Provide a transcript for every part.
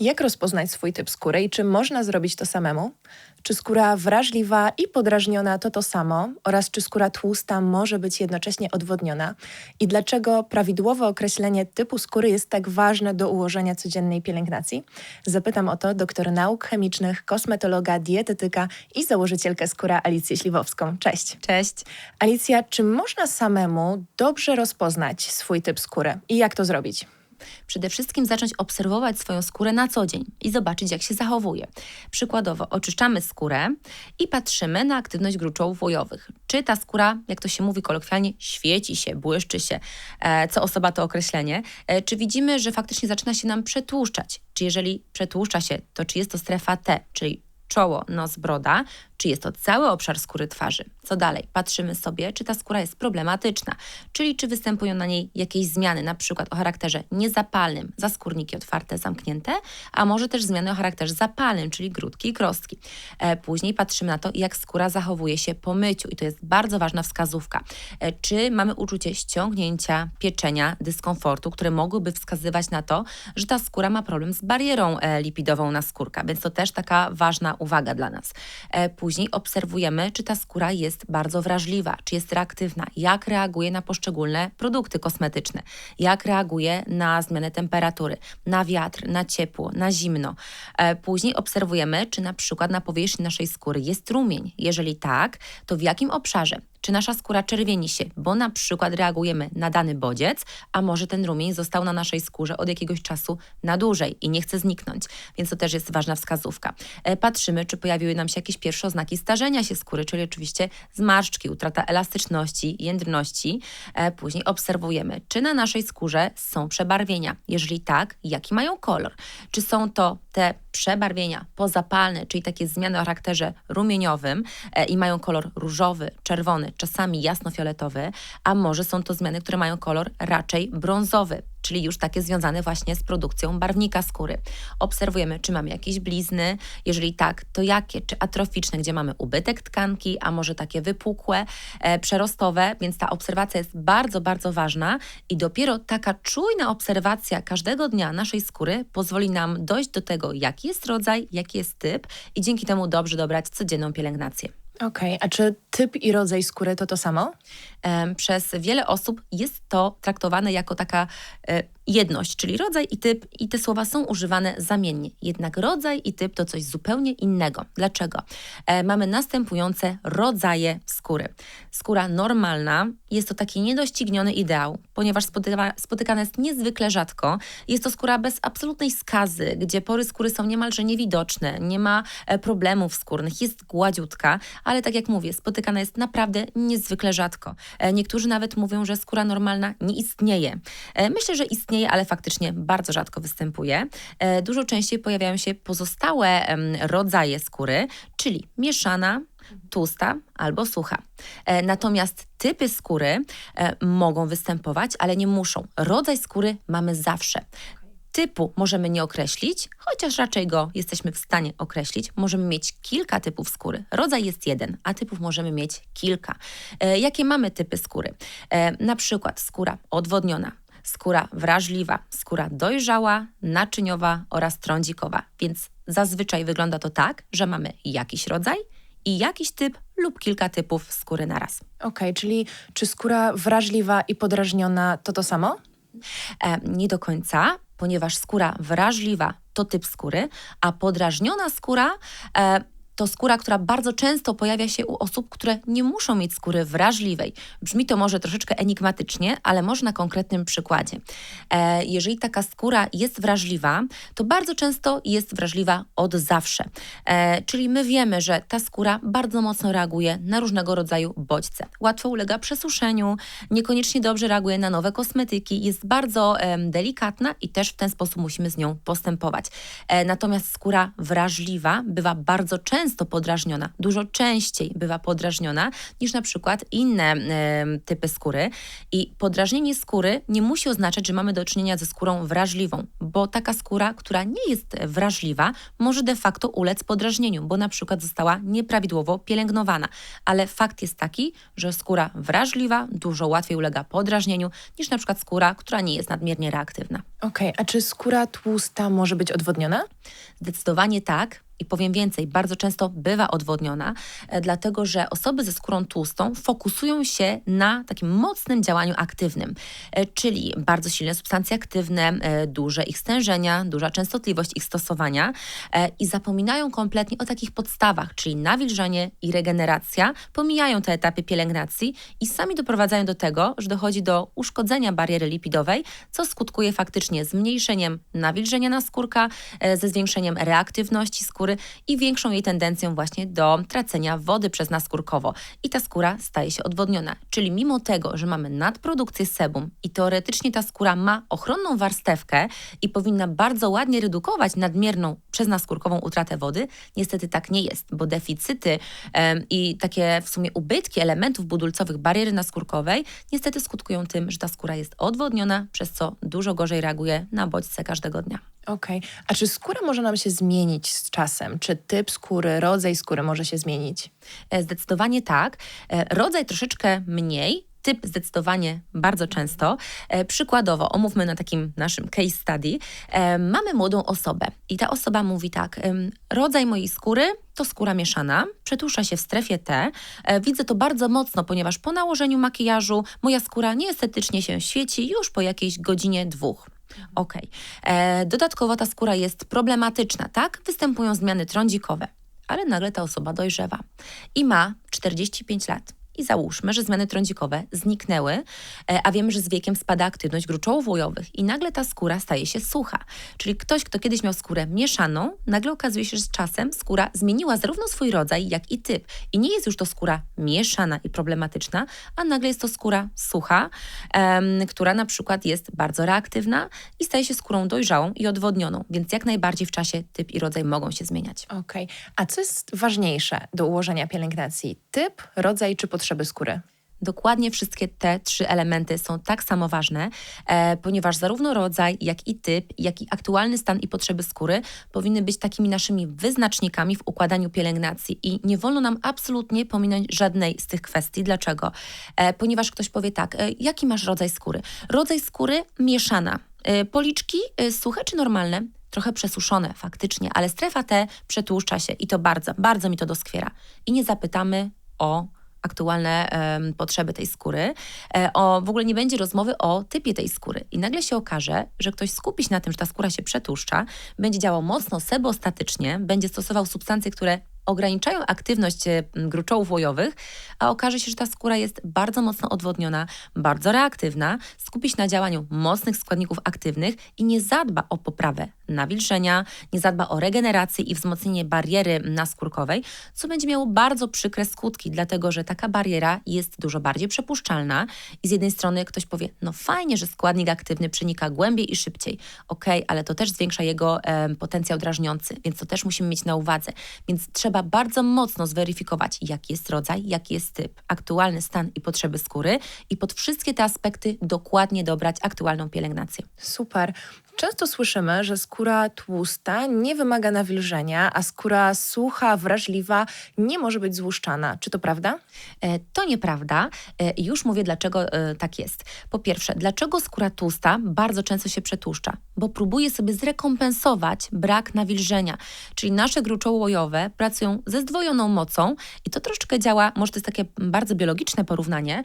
Jak rozpoznać swój typ skóry i czy można zrobić to samemu? Czy skóra wrażliwa i podrażniona to to samo? Oraz czy skóra tłusta może być jednocześnie odwodniona? I dlaczego prawidłowe określenie typu skóry jest tak ważne do ułożenia codziennej pielęgnacji? Zapytam o to doktor nauk chemicznych, kosmetologa, dietetyka i założycielkę skóra Alicję Śliwowską. Cześć. Cześć. Alicja, czy można samemu dobrze rozpoznać swój typ skóry i jak to zrobić? Przede wszystkim zacząć obserwować swoją skórę na co dzień i zobaczyć, jak się zachowuje. Przykładowo, oczyszczamy skórę i patrzymy na aktywność gruczołów łojowych. Czy ta skóra, jak to się mówi kolokwialnie, świeci się, błyszczy się, e, co osoba to określenie, e, czy widzimy, że faktycznie zaczyna się nam przetłuszczać. Czy jeżeli przetłuszcza się, to czy jest to strefa T, czyli czoło, nos, broda, czy jest to cały obszar skóry twarzy. Co dalej? Patrzymy sobie, czy ta skóra jest problematyczna, czyli czy występują na niej jakieś zmiany, na przykład o charakterze niezapalnym, zaskórniki otwarte, zamknięte, a może też zmiany o charakterze zapalnym, czyli grudki i krostki. E, później patrzymy na to, jak skóra zachowuje się po myciu i to jest bardzo ważna wskazówka. E, czy mamy uczucie ściągnięcia, pieczenia, dyskomfortu, które mogłyby wskazywać na to, że ta skóra ma problem z barierą e, lipidową na skórka, więc to też taka ważna uwaga dla nas. E, później obserwujemy, czy ta skóra jest bardzo wrażliwa, czy jest reaktywna, jak reaguje na poszczególne produkty kosmetyczne, jak reaguje na zmianę temperatury, na wiatr, na ciepło, na zimno. E, później obserwujemy, czy na przykład na powierzchni naszej skóry jest rumień. Jeżeli tak, to w jakim obszarze? Czy nasza skóra czerwieni się, bo na przykład reagujemy na dany bodziec, a może ten rumień został na naszej skórze od jakiegoś czasu na dłużej i nie chce zniknąć, więc to też jest ważna wskazówka. E, patrzymy, czy pojawiły nam się jakieś pierwsze oznaki starzenia się skóry, czyli oczywiście zmarszczki, utrata elastyczności, jędrności. E, później obserwujemy, czy na naszej skórze są przebarwienia. Jeżeli tak, jaki mają kolor? Czy są to te przebarwienia pozapalne, czyli takie zmiany o charakterze rumieniowym e, i mają kolor różowy, czerwony, czasami jasnofioletowy, a może są to zmiany, które mają kolor raczej brązowy, czyli już takie związane właśnie z produkcją barwnika skóry. Obserwujemy, czy mamy jakieś blizny, jeżeli tak, to jakie, czy atroficzne, gdzie mamy ubytek tkanki, a może takie wypukłe, e, przerostowe, więc ta obserwacja jest bardzo, bardzo ważna i dopiero taka czujna obserwacja każdego dnia naszej skóry pozwoli nam dojść do tego, jaki jest rodzaj, jaki jest typ i dzięki temu dobrze dobrać codzienną pielęgnację. Okej, okay. a czy typ i rodzaj skóry to to samo? Przez wiele osób jest to traktowane jako taka e, jedność, czyli rodzaj i typ, i te słowa są używane zamiennie. Jednak rodzaj i typ to coś zupełnie innego. Dlaczego? E, mamy następujące rodzaje skóry. Skóra normalna jest to taki niedościgniony ideał, ponieważ spotyka, spotykana jest niezwykle rzadko. Jest to skóra bez absolutnej skazy, gdzie pory skóry są niemalże niewidoczne, nie ma e, problemów skórnych, jest gładziutka, ale tak jak mówię, spotykana jest naprawdę niezwykle rzadko. E, niektórzy nawet mówią, że skóra normalna nie istnieje. E, myślę, że istnieje, ale faktycznie bardzo rzadko występuje. E, dużo częściej pojawiają się pozostałe rodzaje skóry, czyli mieszana, tłusta albo sucha. Natomiast typy skóry mogą występować, ale nie muszą. Rodzaj skóry mamy zawsze. Typu możemy nie określić, chociaż raczej go jesteśmy w stanie określić. Możemy mieć kilka typów skóry. Rodzaj jest jeden, a typów możemy mieć kilka. E, jakie mamy typy skóry? E, na przykład skóra odwodniona, skóra wrażliwa, skóra dojrzała, naczyniowa oraz trądzikowa. Więc zazwyczaj wygląda to tak, że mamy jakiś rodzaj i jakiś typ lub kilka typów skóry naraz. Okej, okay, czyli czy skóra wrażliwa i podrażniona to to samo? E, nie do końca, ponieważ skóra wrażliwa to typ skóry, a podrażniona skóra e, to skóra, która bardzo często pojawia się u osób, które nie muszą mieć skóry wrażliwej. Brzmi to może troszeczkę enigmatycznie, ale może na konkretnym przykładzie. E, jeżeli taka skóra jest wrażliwa, to bardzo często jest wrażliwa od zawsze. E, czyli my wiemy, że ta skóra bardzo mocno reaguje na różnego rodzaju bodźce. Łatwo ulega przesuszeniu, niekoniecznie dobrze reaguje na nowe kosmetyki, jest bardzo e, delikatna i też w ten sposób musimy z nią postępować. E, natomiast skóra wrażliwa bywa bardzo często często podrażniona, dużo częściej bywa podrażniona niż na przykład inne typy skóry. I podrażnienie skóry nie musi oznaczać, że mamy do czynienia ze skórą wrażliwą, bo taka skóra, która nie jest wrażliwa, może de facto ulec podrażnieniu, bo na przykład została nieprawidłowo pielęgnowana. Ale fakt jest taki, że skóra wrażliwa dużo łatwiej ulega podrażnieniu niż na przykład skóra, która nie jest nadmiernie reaktywna. Okej, a czy skóra tłusta może być odwodniona? Zdecydowanie tak. I powiem więcej, bardzo często bywa odwodniona, e, dlatego że osoby ze skórą tłustą fokusują się na takim mocnym działaniu aktywnym, e, czyli bardzo silne substancje aktywne, e, duże ich stężenia, duża częstotliwość ich stosowania i zapominają kompletnie o takich podstawach, czyli nawilżenie i regeneracja, pomijają te etapy pielęgnacji i sami doprowadzają do tego, że dochodzi do uszkodzenia bariery lipidowej, co skutkuje faktycznie zmniejszeniem nawilżenia naskórka, e, ze zwiększeniem reaktywności skóry i większą jej tendencją właśnie do tracenia wody przez naskórkowo. I ta skóra staje się odwodniona. Czyli mimo tego, że mamy nadprodukcję sebum i teoretycznie ta skóra ma ochronną warstewkę i powinna bardzo ładnie redukować nadmierną przez naskórkową utratę wody, niestety tak nie jest, bo deficyty i takie w sumie ubytki elementów budulcowych bariery naskórkowej niestety skutkują tym, że ta skóra jest odwodniona, przez co dużo gorzej reaguje na bodźce każdego dnia. Okej, a czy skóra może nam się zmienić z czasem? Czy typ skóry, rodzaj skóry może się zmienić? E, Zdecydowanie tak. E, Rodzaj troszeczkę mniej, typ zdecydowanie bardzo często. E, Przykładowo, omówmy na takim naszym case study. E, Mamy młodą osobę i ta osoba mówi tak, rodzaj mojej skóry to skóra mieszana, przetłuszcza się w strefie T. E, Widzę to bardzo mocno, ponieważ po nałożeniu makijażu moja skóra nieestetycznie się świeci już po jakiejś godzinie, dwóch. Okej. E, Dodatkowo ta skóra jest problematyczna, tak? Występują zmiany trądzikowe. Ale nagle ta osoba dojrzewa i ma 45 lat. I załóżmy, że zmiany trądzikowe zniknęły, e, a wiemy, że z wiekiem spada aktywność gruczołów łojowych i nagle ta skóra staje się sucha. Czyli ktoś, kto kiedyś miał skórę mieszaną, nagle okazuje się, że z czasem skóra zmieniła zarówno swój rodzaj, jak i typ. I nie jest już to skóra mieszana i problematyczna, a nagle jest to skóra sucha, która na przykład jest bardzo reaktywna i staje się skórą dojrzałą i odwodnioną. Więc jak najbardziej w czasie typ i rodzaj mogą się zmieniać. Okej, a co jest ważniejsze do ułożenia pielęgnacji? Typ, rodzaj czy potrzeby skóry? Dokładnie wszystkie te trzy elementy są tak samo ważne, e, ponieważ zarówno rodzaj, jak i typ, jak i aktualny stan i potrzeby skóry powinny być takimi naszymi wyznacznikami w układaniu pielęgnacji i nie wolno nam absolutnie pominąć żadnej z tych kwestii. Dlaczego? E, ponieważ ktoś powie tak, e, jaki masz rodzaj skóry? Rodzaj skóry mieszana. E, policzki e, suche czy normalne? Trochę przesuszone faktycznie, ale strefa T przetłuszcza się i to bardzo, bardzo mi to doskwiera. I nie zapytamy o aktualne potrzeby tej skóry. E, o, w ogóle nie będzie rozmowy o typie tej skóry. I nagle się okaże, że ktoś skupi się na tym, że ta skóra się przetłuszcza, będzie działał mocno sebostatycznie, będzie stosował substancje, które ograniczają aktywność e, gruczołów łojowych, a okaże się, że ta skóra jest bardzo mocno odwodniona, bardzo reaktywna, skupi się na działaniu mocnych składników aktywnych i nie zadba o poprawę nawilżenia, nie zadba o regenerację i wzmocnienie bariery naskórkowej, co będzie miało bardzo przykre skutki, dlatego że taka bariera jest dużo bardziej przepuszczalna i z jednej strony ktoś powie, no fajnie, że składnik aktywny przenika głębiej i szybciej, okej, ale to też zwiększa jego em, potencjał drażniący, więc to też musimy mieć na uwadze. Więc trzeba bardzo mocno zweryfikować, jaki jest rodzaj, jaki jest typ, aktualny stan i potrzeby skóry i pod wszystkie te aspekty dokładnie dobrać aktualną pielęgnację. Super. Często słyszymy, że skóra tłusta nie wymaga nawilżenia, a skóra sucha, wrażliwa nie może być złuszczana. Czy to prawda? E, To nieprawda. E, Już mówię, dlaczego e, tak jest. Po pierwsze, dlaczego skóra tłusta bardzo często się przetłuszcza? Bo próbuje sobie zrekompensować brak nawilżenia. Czyli nasze gruczoły łojowe pracują ze zdwojoną mocą i to troszeczkę działa, może to jest takie bardzo biologiczne porównanie,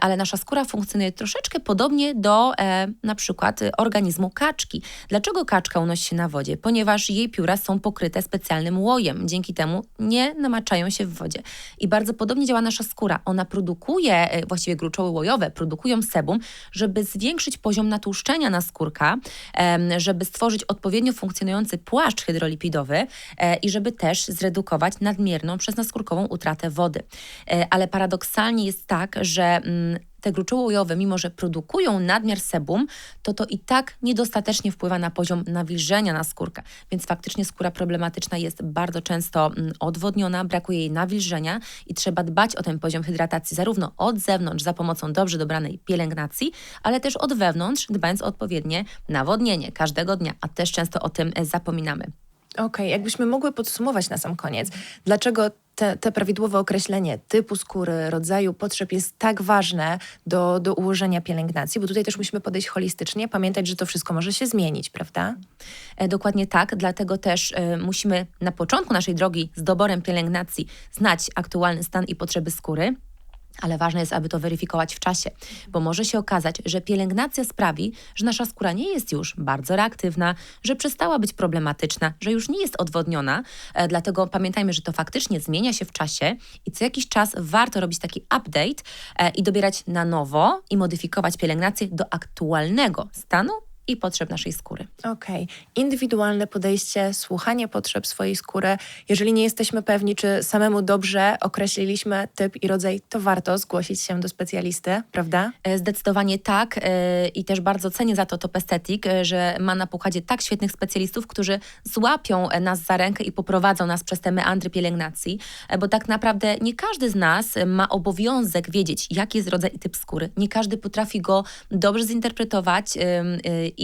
ale nasza skóra funkcjonuje troszeczkę podobnie do e, na przykład organizmu kaczki. Dlaczego kaczka unosi się na wodzie? Ponieważ jej pióra są pokryte specjalnym łojem. Dzięki temu nie namaczają się w wodzie. I bardzo podobnie działa nasza skóra. Ona produkuje, e, właściwie gruczoły łojowe produkują sebum, żeby zwiększyć poziom natłuszczenia naskórka, em, żeby stworzyć odpowiednio funkcjonujący płaszcz hydrolipidowy e, i żeby też zredukować nadmierną przez naskórkową utratę wody. E, Ale paradoksalnie jest tak, że mm, te gruczoły mimo że produkują nadmiar sebum, to to i tak niedostatecznie wpływa na poziom nawilżenia na skórkę. Więc faktycznie skóra problematyczna jest bardzo często mm, odwodniona, brakuje jej nawilżenia i trzeba dbać o ten poziom hydratacji zarówno od zewnątrz za pomocą dobrze dobranej pielęgnacji, ale też od wewnątrz, dbając o odpowiednie nawodnienie każdego dnia, a też często o tym e, zapominamy. Okej, jakbyśmy mogły podsumować na sam koniec, dlaczego te, te prawidłowe określenie typu skóry, rodzaju potrzeb jest tak ważne do, do ułożenia pielęgnacji, bo tutaj też musimy podejść holistycznie, pamiętać, że to wszystko może się zmienić, prawda? E, Dokładnie tak, dlatego też e, musimy na początku naszej drogi z doborem pielęgnacji znać aktualny stan i potrzeby skóry. Ale ważne jest, aby to weryfikować w czasie, bo może się okazać, że pielęgnacja sprawi, że nasza skóra nie jest już bardzo reaktywna, że przestała być problematyczna, że już nie jest odwodniona. E, Dlatego pamiętajmy, że to faktycznie zmienia się w czasie i co jakiś czas warto robić taki update e, i dobierać na nowo i modyfikować pielęgnację do aktualnego stanu i potrzeb naszej skóry. Okej. Indywidualne podejście, słuchanie potrzeb swojej skóry. Jeżeli nie jesteśmy pewni, czy samemu dobrze określiliśmy typ i rodzaj, to warto zgłosić się do specjalisty, prawda? E, Zdecydowanie tak e, i też bardzo cenię za to Top Aesthetic, e, że ma na pokładzie tak świetnych specjalistów, którzy złapią nas za rękę i poprowadzą nas przez te meandry pielęgnacji, bo tak naprawdę nie każdy z nas ma obowiązek wiedzieć, jaki jest rodzaj i typ skóry. Nie każdy potrafi go dobrze zinterpretować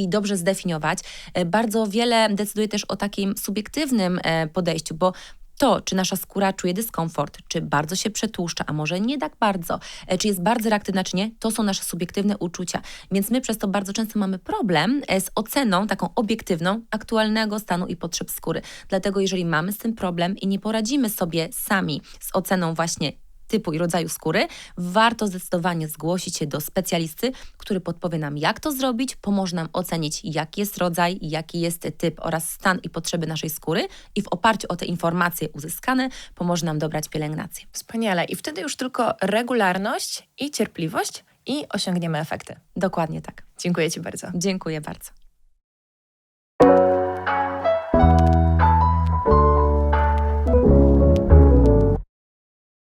i dobrze zdefiniować. E, Bardzo wiele decyduje też o takim subiektywnym e, podejściu, bo to, czy nasza skóra czuje dyskomfort, czy bardzo się przetłuszcza, a może nie tak bardzo, e, czy jest bardzo reaktywna, czy nie, to są nasze subiektywne uczucia. Więc my przez to bardzo często mamy problem z oceną taką obiektywną aktualnego stanu i potrzeb skóry. Dlatego jeżeli mamy z tym problem i nie poradzimy sobie sami z oceną właśnie typu i rodzaju skóry, warto zdecydowanie zgłosić się do specjalisty, który podpowie nam, jak to zrobić, pomoże nam ocenić, jaki jest rodzaj, jaki jest typ oraz stan i potrzeby naszej skóry i w oparciu o te informacje uzyskane pomoże nam dobrać pielęgnację. Wspaniale. I wtedy już tylko regularność i cierpliwość i osiągniemy efekty. Dokładnie tak. Dziękuję Ci bardzo. Dziękuję bardzo.